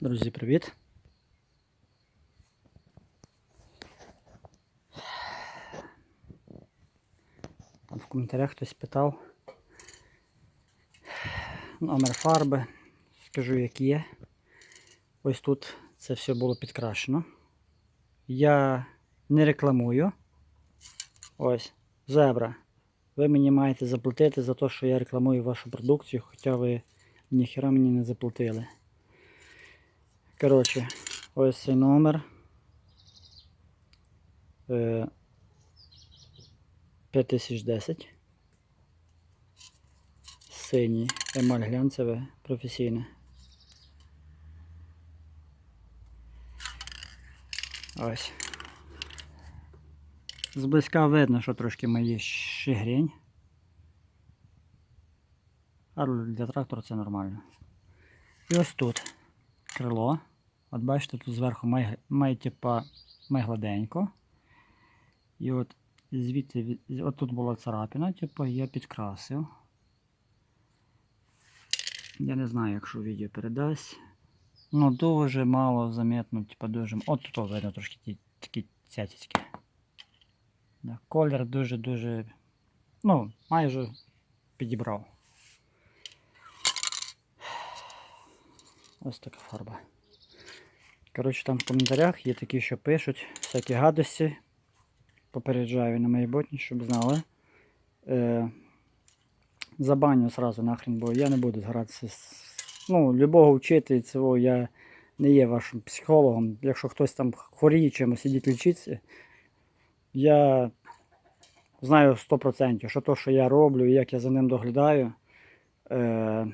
Друзі, привіт! Там в коментарях хтось питав номер фарби. Скажу, як є. Ось тут це все було підкрашено. Я не рекламую. Ось, зебра. Ви мені маєте заплатити за те, що я рекламую вашу продукцію, хоча ви ніхіра мені не заплатили. Коротше, ось цей номер. Е, 5010. Синій, емаль глянцеве, професійне. Ось. Зблизька видно, що трошки має щегрінь. Але для трактора це нормально. І ось тут крило. От бачите, тут зверху має, має типа гладенько. І от звідти, от тут була царапина, типу, я підкрасив. Я не знаю, якщо відео передасть. Ну, дуже мало заметно, типу, дуже. От тут видно трошки ті, такі цятицькі. Да, колір дуже-дуже. Ну, майже підібрав. Ось така фарба. Коротше, там в коментарях є такі, що пишуть всякі гадості. Попереджаю на майбутнє, щоб знали. Е, забаню сразу нахрен, бо я не буду гратися з. Ну, любого вчити цього я не є вашим психологом. Якщо хтось там хворіє чимось, ідіть лічитися. Я знаю 100%, що то, що я роблю і як я за ним доглядаю. Е,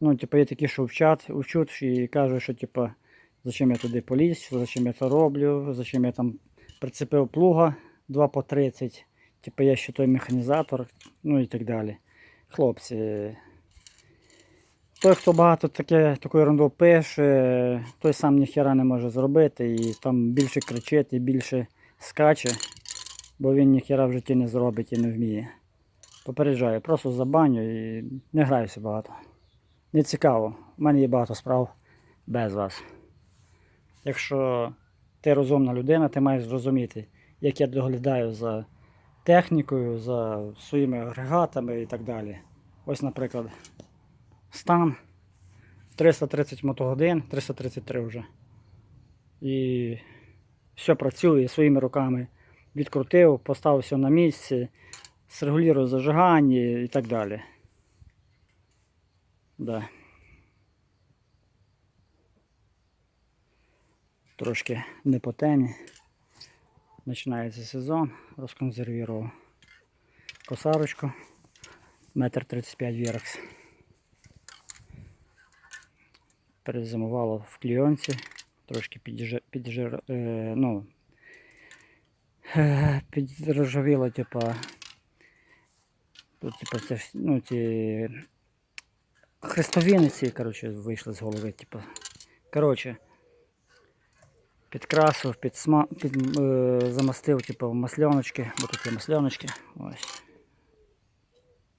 ну, типу, є такі, що вчать, вчуть і кажуть, що типу, зачем я туди поліз, зачем я це роблю, зачем я там прицепив плуга 2 по 30, типу я ще той механізатор, ну і так далі. Хлопці. Той, хто багато таке, таку ерунду пише, той сам ніхера не може зробити і там більше кричить і більше скаче, бо він ніхера в житті не зробить і не вміє. Попереджаю, просто забаню і не граюся багато. Не цікаво. У мене є багато справ без вас. Якщо ти розумна людина, ти маєш зрозуміти, як я доглядаю за технікою, за своїми агрегатами і так далі. Ось, наприклад, стан 330 мотогодин, 333 вже. І все працює своїми руками. Відкрутив, поставив все на місці, срегулював зажигання і так далі. Да. Трошки не по темі. Починається сезон, розконсервував косарочку. Метр 35 вірекс. Перезимувало в клійонці. Трошки піджир, піджир, е, ну, е, типа. Тут, типа, це ну, ті хрестовини ці, коротше, вийшли з голови, типу. Коротше, підкрасив, підсма... під, е, замастив, типу, масляночки, бо тут є масляночки. Ось.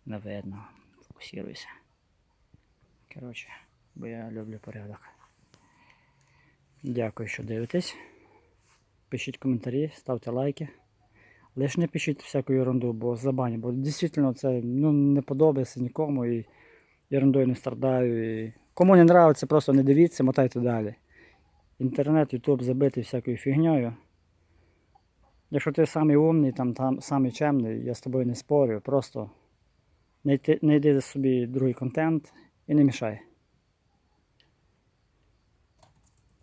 Не видно. Фокусируйся. Коротше, бо я люблю порядок. Дякую, що дивитесь. Пишіть коментарі, ставте лайки. Лиш не пишіть всяку ерунду, бо забаню, бо дійсно це ну, не подобається нікому і ерундою не страдаю. І... Кому не подобається, просто не дивіться, мотайте далі. Інтернет, ютуб забитий всякою фігньою. Якщо ти самий умний, там, там самий чемний, я з тобою не спорю, просто не йди, не йди собі другий контент і не мішай.